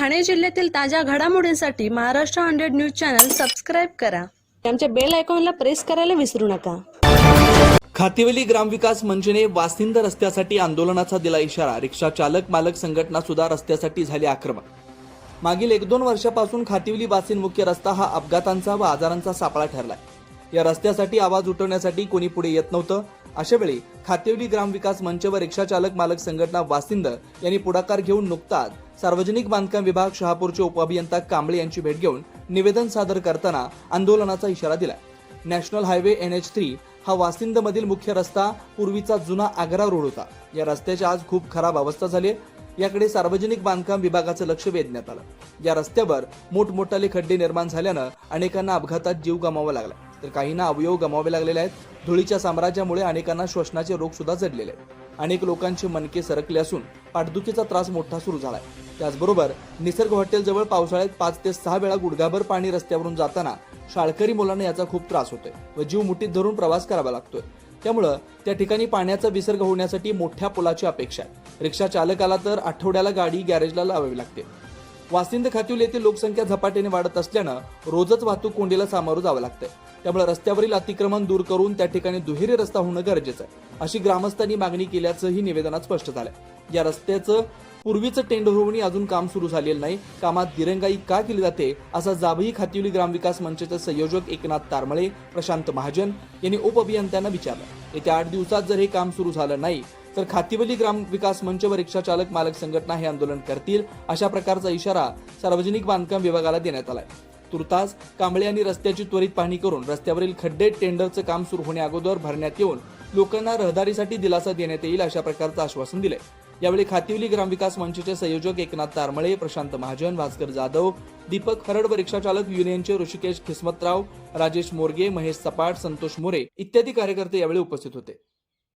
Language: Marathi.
ठाणे जिल्ह्यातील ताज्या घडामोडींसाठी Maharashtra hundred news channel subscribe करा. आमच्या बेल आयकॉनला प्रेस करायला विसरू नका. खातिवली ग्रामविकास मंचने वासिंद रस्त्यासाठी आंदोलनाचा दिला इशारा. रिक्षा चालक मालक संघटना सुद्धा रस्त्यासाठी झाली आक्रमक. मागील एक दोन वर्षापासून खातिवली वासिंद मुख्य रस्ता हा अपघातांचा व आजारांचा सापळा ठरलाय. या रस्त्यासाठी आवाज उठवण्यासाठी कोणी पुढे येत नव्हतं. अशा वेळी खातिवली ग्रामविकास मंच व रिक्षा चालक मालक संघटना वासिंद यांनी पुढाकार घेऊन नुकताच सार्वजनिक बांधकाम विभाग शहापूरचे उपअभियंता कांबळे यांची भेट घेऊन निवेदन सादर करताना आंदोलनाचा इशारा दिलाय. National highway N H three हा वासिंद मधील मुख्य रस्ता पूर्वीचा जुना आग्रा रोड होता. या रस्त्याची आज खूप खराब अवस्था झाली आहे. याकडे सार्वजनिक बांधकाम विभागाचं लक्ष वेधण्यात आलं. या रस्त्यावर मोठमोठाले खड्डे निर्माण झाल्यानं अनेकांना अपघातात जीव गमावा लागला तर काहींना अवयव गमावे लागलेले आहेत. धुळीच्या साम्राज्यामुळे अनेकांना श्वसनाचे रोग सुद्धा जडलेले आहेत. अनेक लोकांचे मनके सरकले असून पाठदुखीचा त्रास मोठा सुरू झालाय. त्याचबरोबर निसर्ग हॉटेलजवळ पावसाळ्यात पाच ते सहा वेळा गुडघाभर पाणी रस्त्यावरून जाताना शाळकरी मुलांना याचा खूप त्रास होतोय व जीव मुठीत धरून प्रवास करावा लागतोय. त्यामुळं त्या ठिकाणी पाण्याचा विसर्ग होण्यासाठी मोठ्या पुलाची अपेक्षा आहे. रिक्षा चालकाला तर आठवड्याला गाडी गॅरेजला लावावी लागते. वासिंद खातिवली येथील लोकसंख्या झपाट्याने वाढत असल्यानं रोजच वाहतूक कोंडीला सामोरं जावं लागतंय. त्यामुळे रस्त्यावरील अतिक्रमण दूर करून त्या ठिकाणी दुहेरी रस्ता होणं गरजेचं आहे. अशी ग्रामस्थांनी मागणी केल्याचंही निवेदनात स्पष्ट झालंय. या रस्त्याचं पूर्वीचं टेंडर होऊनही अजून काम सुरू झालेलं नाही. कामात दिरंगाई का केली जाते असा जाबही खातिवली ग्रामविकास मंचाचे संयोजक एकनाथ तारमळे प्रशांत महाजन यांनी उपअभियंत्यांना विचारलं. येत्या आठ दिवसात जर हे काम सुरू झालं नाही तर खातीवली ग्राम विकास मंच व रिक्षा चालक मालक संघटना हे आंदोलन करतील अशा प्रकारचा इशारा सार्वजनिक बांधकाम विभागाला देण्यात आलाय. तुर्तास कांबळे यांनी रस्त्याची त्वरित पाहणी करून रस्त्यावरील खड्डे टेंडरचं काम सुरू होण्याअगोदर भरण्यात येऊन लोकांना रहदारीसाठी दिलासा देण्यात येईल अशा प्रकारचं आश्वासन दिलंय. यावेळी खातिवली ग्रामविकास मंचचे संयोजक एकनाथ तारमळे प्रशांत महाजन भास्कर जाधव दीपक खरड व रिक्षाचालक युनियनचे ऋषिकेश खिस्मतराव राजेश मोरगे महेश सपाट संतोष मोरे इत्यादी कार्यकर्ते यावेळी उपस्थित होते.